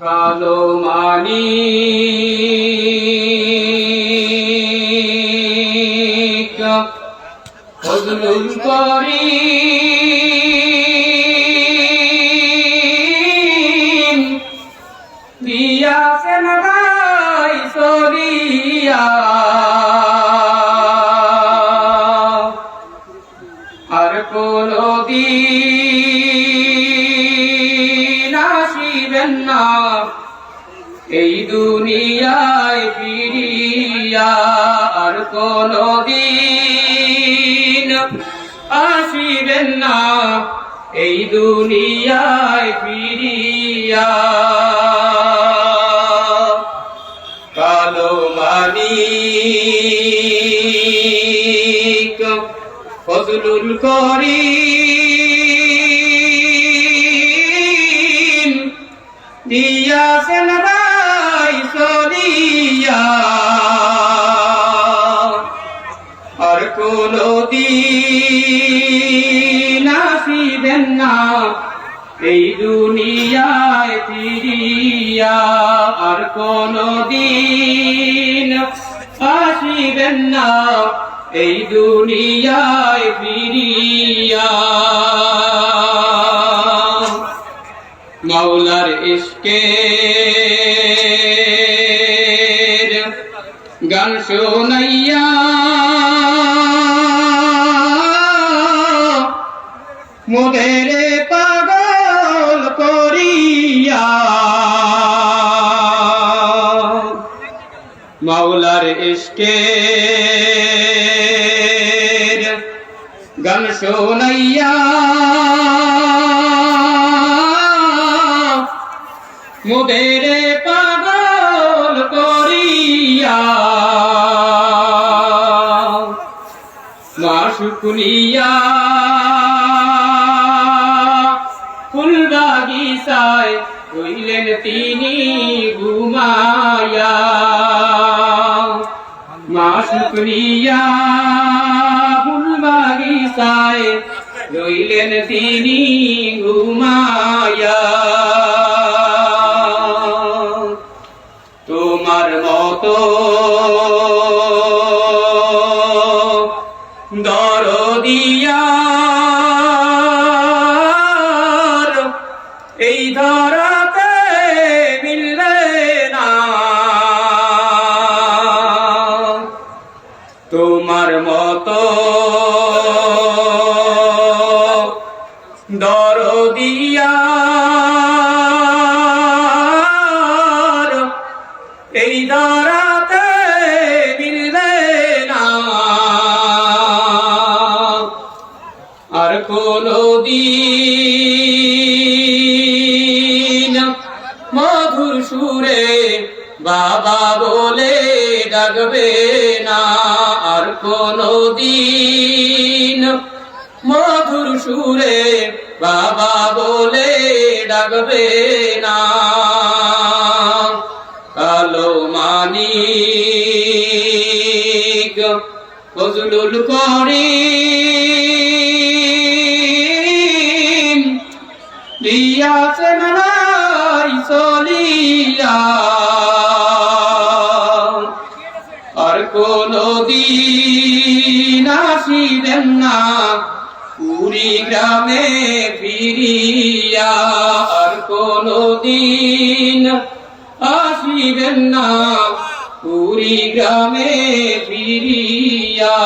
কালো মানি। ফজলুল করিম। দিয়াছেন রাই আর কোনো না এই দুনিয়ায় ফিরিয়া আর কোনো দিন আসিবেন না। এই দুনিয়ায় ফিরিয়া। কালো মানিক, ফজলুল করিম সরিয়া আর এই দুনিয়ায় ফিরিয়া। আর কোনো দিন আসিবেন না এই দুনিয়ায় ফিরিয়া। মাওলার ইশকের গান শোনাইয়া মোদের পাগল করিয়া। মাওলার ইশকের গান শোনাইয়া। মোদের মা শুকুনিয়া ফুল বাগিচায় রইলেন তিনি ঘুমায়া মা শুক্রিয়া। ফুল বাগিচায় রইলেন তিনি ঘুমায়া তোমার মতো এই ধরাতে মিলবে না। তোমার মতো দরদিয়ার আর কোনো দিন মধুর সুরে বাবা বলে ডাকবে না। কালো মানিক, ফজলুল করিম দিয়াছেন রাই চলিয়া না পুরী গ্রামে ফিরিয়া আর কোনো দিন আসিবেন না। পুরী গ্রামে ফিরিয়া।